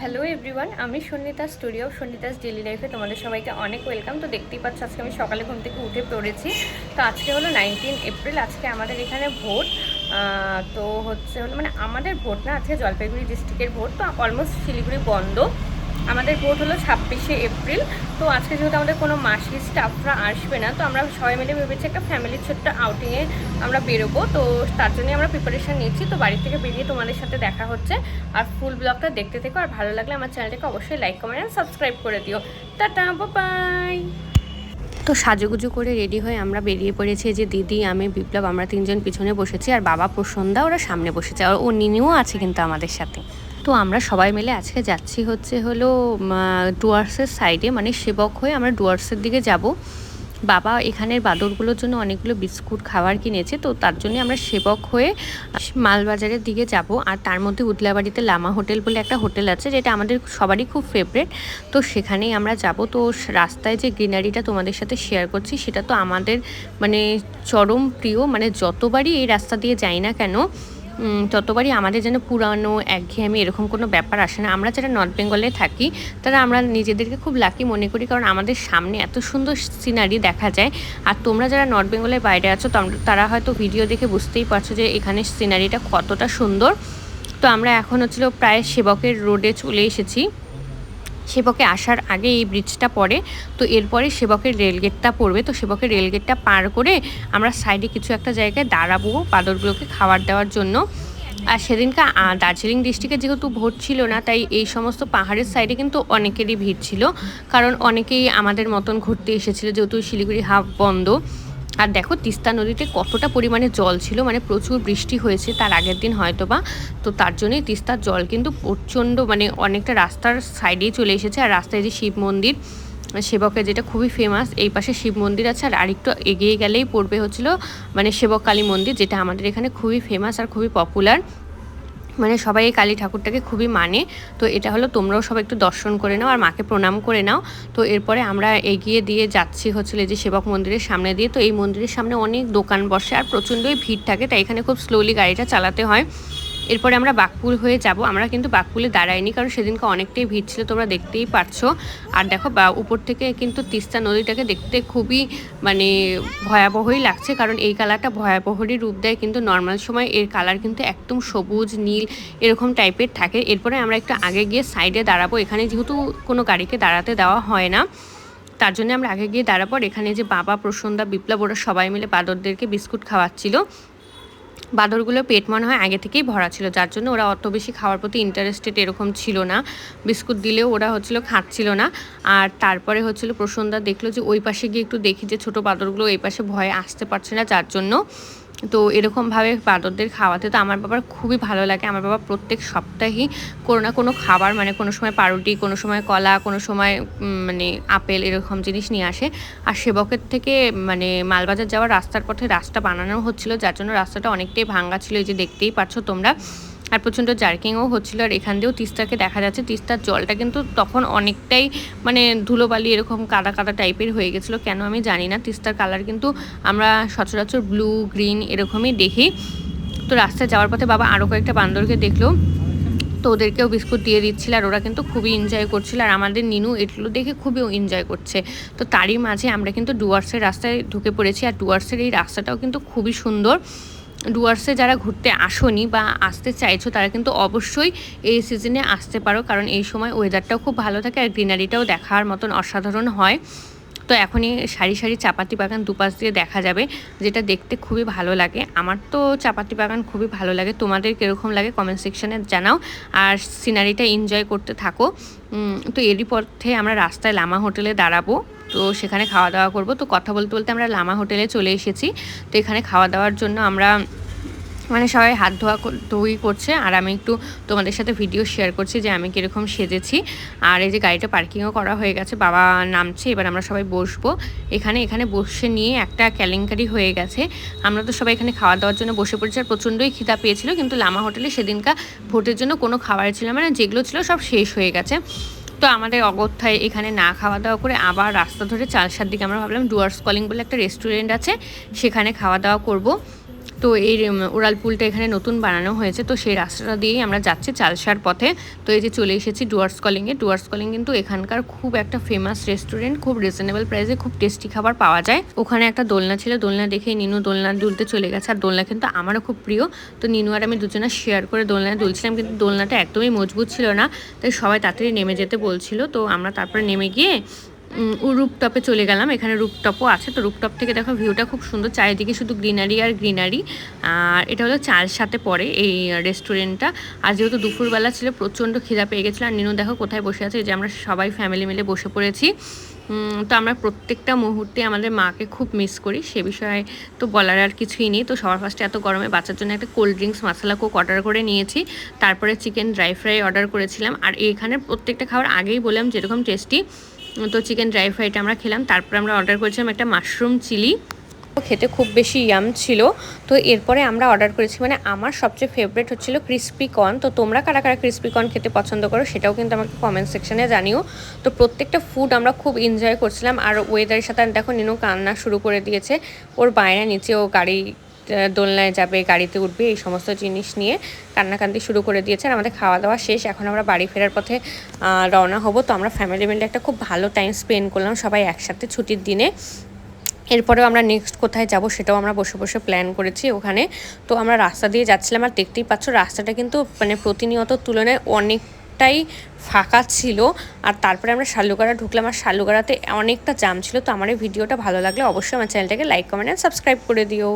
Hello everyone আমি Sannita studio Sannita's daily লাইফে তোমাদের সবাইকে অনেক ওয়েলকাম তো দেখতেই পাচ্ছ আজকে আমি সকালে ঘুম থেকে উঠে পড়েছি। তো আজকে হলো নাইনটিন এপ্রিল আজকে আমাদের এখানে ভোট। তো হচ্ছে হলো মানে আমাদের ভোট না, আজকে জলপাইগুড়ি ডিস্ট্রিক্টের ভোট। তো অলমোস্ট শিলিগুড়ি বন্ধ। আমাদের ভোট হলো ছাব্বিশে এপ্রিল। তো আজকে যেহেতু আমাদের কোনো মাসি স্টাফরা আসবে না, তো আমরা সবাই মিলে ভেবেছি একটা ফ্যামিলির ছোট্ট আউটিংয়ে আমরা বেরোবো। তো তার জন্যই আমরা প্রিপারেশন নিচ্ছি। তো বাড়ি থেকে বেরিয়ে তোমাদের সাথে দেখা হচ্ছে। আর ফুল ব্লগটা দেখতে থেকো। আর ভালো লাগলে আমার চ্যানেলটাকে অবশ্যই লাইক কমেন্ট আর সাবস্ক্রাইব করে দিও। টাটা বাই তো সাজুগুজু করে রেডি হয়ে আমরা বেরিয়ে পড়েছি যে দিদি, আমি, বিপ্লব, আমরা তিনজন পিছনে বসেছি। আর বাবা প্রসন্দা ওরা সামনে বসেছে। আর ও, নিনিও আছে কিন্তু আমাদের সাথে। তো আমরা সবাই মিলে আজকে যাচ্ছি হচ্ছে হলো ডুয়ার্সের সাইডে মানে সেবক হয়ে আমরা ডুয়ার্সের দিকে যাব। বাবা এখানের বাদরগুলোর জন্য অনেকগুলো বিস্কুট, খাবার কিনেছে, তো তার জন্য আমরা সেবক হয়ে মালবাজারের দিকে যাব। আর তার মধ্যে উদলাবাড়িতে লামা হোটেল বলে একটা হোটেল আছে, যেটা আমাদের সবারই খুব ফেভারেট তো সেখানেই আমরা যাব। তো রাস্তায় যে গ্রিনারিটা তোমাদের সাথে শেয়ার করছি, সেটা তো আমাদের মানে চরম প্রিয় মানে যতবারই এই রাস্তা দিয়ে যাই না কেন ততবারই আমাদের যেন পুরানো, একঘেয়েমি এরকম কোনো ব্যাপার আসে না, আমরা যারা নর্থ বেঙ্গলে থাকি, তারা আমরা নিজেদেরকে খুব লাকি মনে করি, কারণ আমাদের সামনে এত সুন্দর সিনারি দেখা যায়। আর তোমরা যারা নর্থ বেঙ্গলের বাইরে আছো তারা হয়তো ভিডিও দেখে বুঝতেই পারছ যে এখানে সিনারিটা কতটা সুন্দর। তো আমরা এখন হচ্ছিল প্রায় সেবকের রোডে চলে এসেছি। সেবকে আসার আগে এই ব্রিজটা পড়ে, তো এরপরে সেবকের রেলগেটটা পড়বে, তো সেবকের রেলগেটটা পার করে আমরা সাইডে কিছু একটা জায়গায় দাঁড়াবো বাদরগুলোকে খাবার দেওয়ার জন্য। আর সেদিনকে দার্জিলিং ডিস্ট্রিক্টে যেহেতু ভোট ছিল না, তাই এই সমস্ত পাহাড়ের সাইডে কিন্তু অনেকেরই ভিড় ছিল। কারণ অনেকেই আমাদের মতন ঘুরতে এসেছিল, যেহেতু শিলিগুড়ি হাফ বন্ধ। আর দেখো, তিস্তা নদীতে কতটা পরিমাণে জল ছিল মানে প্রচুর বৃষ্টি হয়েছে তার আগের দিন হয়তো বা তো তার জন্যই তিস্তার জল কিন্তু প্রচণ্ড মানে অনেকটা রাস্তার সাইডেই চলে এসেছে। আর রাস্তায় যে শিব মন্দির, সেবকের যেটা খুবই ফেমাস এই পাশে শিব মন্দির আছে। আর আরেকটু এগিয়ে গেলেই পড়বে হচ্ছিল মানে সেবক কালী মন্দির, যেটা আমাদের এখানে খুবই ফেমাস আর খুবই পপুলার মানে সবাই এই কালী ঠাকুরটাকে খুবই মানে। তো এটা হলো তোমরাও সবাই একটু দর্শন করে নাও আর মাকে প্রণাম করে নাও। তো এরপরে আমরা এগিয়ে দিয়ে যাচ্ছি হচ্ছিল যে সেবক মন্দিরের সামনে দিয়ে। তো এই মন্দিরের সামনে অনেক দোকান বসে আর প্রচণ্ডই ভিড় থাকে, তাই এখানে খুব স্লোলি গাড়িটা চালাতে হয়। এরপরে আমরা বাকপুল হয়ে যাব। আমরা কিন্তু বাঘপুলে দাঁড়াইনি, কারণ সেদিনকে অনেকটাই ভিড় ছিল, তোমরা দেখতেই পারছ। আর দেখো, বা উপর থেকে কিন্তু তিস্তা নদীটাকে দেখতে খুবই মানে ভয়াবহই লাগছে, কারণ এই কালারটা ভয়াবহরই রূপ দেয়। কিন্তু নর্মাল সময় এর কালার কিন্তু একদম সবুজ, নীল, এরকম টাইপের থাকে। এরপরে আমরা একটু আগে গিয়ে সাইডে দাঁড়াবো। এখানে যেহেতু কোনো গাড়িকে দাঁড়াতে দেওয়া হয় না, তার জন্য আমরা আগে গিয়ে দাঁড়াবো। এখানে যে বাবা প্রসন্দা বিপ্লব, ওরা সবাই মিলে বাদরদেরকে বিস্কুট খাওয়াচ্ছিল। বাদরগুলো পেট মনে হয় আগে থেকেই ভরা ছিল, যার জন্য ওরা অত বেশি খাওয়ার প্রতি ইন্টারেস্টেড এরকম ছিল না। বিস্কুট দিলেও ওরা হচ্ছিল খাচ্ছিল না। আর তারপরে হচ্ছিল প্রসন্দা দেখল যে ওই পাশে গিয়ে একটু দেখি যে ছোটো বাঁদরগুলো এই পাশে ভয়ে আসতে পারছে না, যার জন্য তো এরকমভাবে বাঁদরদের খাওয়াতে তো আমার বাবার খুবই ভালো লাগে। আমার বাবা প্রত্যেক সপ্তাহেই কোনো না কোনো খাবার মানে কোনো সময় পাউরুটি, কোনো সময় কলা, কোনো সময় মানে আপেল এরকম জিনিস নিয়ে আসে। আর সেবকের থেকে মানে মালবাজার যাওয়ার রাস্তার পথে রাস্তা বানানো হচ্ছিল, যার জন্য রাস্তাটা অনেকটাই ভাঙ্গা ছিল। এই যে দেখতেই পাচ্ছ তোমরা আর প্রচণ্ড জার্কিংও হচ্ছিল আর এখান দিয়েও তিস্তাকে দেখা যাচ্ছে। তিস্তার জলটা কিন্তু তখন অনেকটাই মানে ধুলোবালি এরকম কাদা কাদা টাইপের হয়ে গেছিল, কেন আমি জানি না। তিস্তার কালার কিন্তু আমরা সচরাচর ব্লু, গ্রিন এরকমই দেখি। তো রাস্তায় যাওয়ার পথে বাবা আরও কয়েকটা বান্দরকে দেখল। তো ওদেরকেও বিস্কুট দিয়ে দিচ্ছিল আর ওরা কিন্তু খুবই এনজয় করছিল আর আমাদের নিনু এগুলো দেখে খুবই এনজয় করছে। তো তারই মাঝে আমরা কিন্তু ডুয়ার্সের রাস্তায় ঢুকে পড়েছি আর ডুয়ার্সের এই রাস্তাটাও কিন্তু খুবই সুন্দর। ডুয়ার্সে যারা ঘুরতে আসোনি বা আসতে চাইছো, তারা কিন্তু অবশ্যই এই সিজনে আসতে পারো। কারণ এই সময় ওয়েদারটাও খুব ভালো থাকে আর গ্রিনারিটাও দেখার মতন অসাধারণ হয়। তো এখনই সারি সারি চাপাতি বাগান দুপাশ দিয়ে দেখা যাবে, যেটা দেখতে খুবই ভালো লাগে। আমার তো চাপাতি বাগান খুবই ভালো লাগে। তোমাদের কীরকম লাগে কমেন্ট সেকশানে জানাও। আর সিনারিটা এনজয় করতে থাকো। তো এরই পথে আমরা রাস্তায় লামা হোটেলে দাঁড়াবো। তো সেখানে খাওয়া দাওয়া করব। তো কথা বলতে বলতে আমরা লামা হোটেলে চলে এসেছি। তো এখানে খাওয়া দাওয়ার জন্য আমরা মানে সবাই হাত ধোয়া ধুই করছে। আর আমি একটু তোমাদের সাথে ভিডিও শেয়ার করছি যে আমি কীরকম সেজেছি। আর এই যে গাড়িটা পার্কিংও করা হয়ে গেছে, বাবা নামছে, এবার আমরা সবাই বসবো। এখানে এখানে বসে নিয়ে একটা কেলেঙ্কারি হয়ে গেছে। আমরা তো সবাই এখানে খাওয়া দাওয়ার জন্য বসে পড়েছি আর প্রচণ্ডই খিদা পেয়েছিল। কিন্তু লামা হোটেলে সেদিনকা ভোটের জন্য কোনো খাবার ছিল মানে যেগুলো ছিল সব শেষ হয়ে গেছে। তো আমাদের অগত্যায় এখানে না খাওয়া দাওয়া করে আবার রাস্তা ধরে চালসার দিকে আমরা ভাবলাম ডুয়ার্স কলিং বলে একটা রেস্টুরেন্ট আছে, সেখানে খাওয়া দাওয়া করব। তো এই উড়াল পুলটা এখানে নতুন বানানো হয়েছে, তো সেই রাস্তাটা দিয়েই আমরা যাচ্ছি চালসার পথে। তো এই যে চলে এসেছি ডুয়ার্স কলিংয়ে ডুয়ার্স কলিং কিন্তু এখানকার খুব একটা ফেমাস রেস্টুরেন্ট খুব রিজনেবল প্রাইসে খুব টেস্টি খাবার পাওয়া যায়। ওখানে একটা দোলনা ছিল, দোলনা দেখেই নিনু দোলনা দুলতে চলে গেছে। আর দোলনা কিন্তু আমারও খুব প্রিয়। তো নিনু আর আমি দুজনে শেয়ার করে দোলনায় দুলছিলাম, কিন্তু দোলনাটা একদমই মজবুত ছিল না। তাই সবাই তাড়াতাড়ি নেমে যেতে বলছিল। তো আমরা তারপরে নেমে গিয়ে রুপটপে চলে গেলাম। এখানে রুপটপও আছে। তো রুপটপ থেকে দেখো ভিউটা খুব সুন্দর। চারিদিকে শুধু গ্রিনারি আর গ্রিনারি। আর এটা হলো চার সাথে পড়ে এই রেস্টুরেন্টটা। আর যেহেতু দুপুরবেলা ছিল, প্রচণ্ড খিদা পেয়ে গেছিল। আর নিনু দেখো কোথায় বসে আছে যে আমরা সবাই ফ্যামিলি মিলে বসে পড়েছি। তো আমরা প্রত্যেকটা মুহূর্তে আমাদের মাকে খুব মিস করি। সে বিষয়ে তো বলার আর কিছুই নেই। তো সবার ফার্স্টে এত গরমে বাচ্চার জন্য একটা cold drinks masala coke order করে নিয়েছি। তারপরে চিকেন ড্রাই ফ্রাই অর্ডার করেছিলাম। আর এখানে প্রত্যেকটা খাবার আগেই বললাম, যেরকম টেস্টি তো চিকেন ড্রাই ফ্রাইটা আমরা খেলাম। তারপর আমরা অর্ডার করেছিলাম একটা মাশরুম চিলি খেতে খুব বেশি ইয়াম ছিল। তো এরপরে আমরা অর্ডার করেছি মানে আমার সবচেয়ে ফেভারিট হচ্ছিল ক্রিস্পি কর্ন তো তোমরা কারা কারা ক্রিস্পি কর্ন খেতে পছন্দ করো সেটাও কিন্তু আমাকে কমেন্ট সেকশনে জানিও। তো প্রত্যেকটা ফুড আমরা খুব এনজয় করছিলাম। আর ওয়েদারের সাথে, দেখো, নিনু কান্না শুরু করে দিয়েছে। ওর বাইরে নিচে, ও গাড়ি দোলনায় যাবে, গাড়িতে উঠবে, এই সমস্ত জিনিস নিয়ে কান্নাকান্তি শুরু করে দিয়েছে আর আমাদের খাওয়া দাওয়া শেষ। এখন আমরা বাড়ি ফেরার পথে রওনা হব। তো আমরা ফ্যামিলি মিলে একটা খুব ভালো টাইম স্পেন্ড করলাম সবাই একসাথে ছুটির দিনে। এরপরেও আমরা নেক্সট কোথায় যাব সেটাও আমরা বসে বসে প্ল্যান করেছি ওখানে। তো আমরা রাস্তা দিয়ে যাচ্ছিলাম আর দেখতেই পাচ্ছ রাস্তাটা কিন্তু মানে প্রতিনিয়ত তুলনায় অনেক অনেকটাই ফাঁকা ছিল। আর তারপরে আমরা শালুগাড়া ঢুকলাম আর শালুগাড়াতে অনেকটা জাম ছিল। তো আমার এই ভিডিওটা ভালো লাগলে অবশ্যই আমার চ্যানেলটাকে লাইক কমেন্ট অ্যান্ড সাবস্ক্রাইব করে দিও।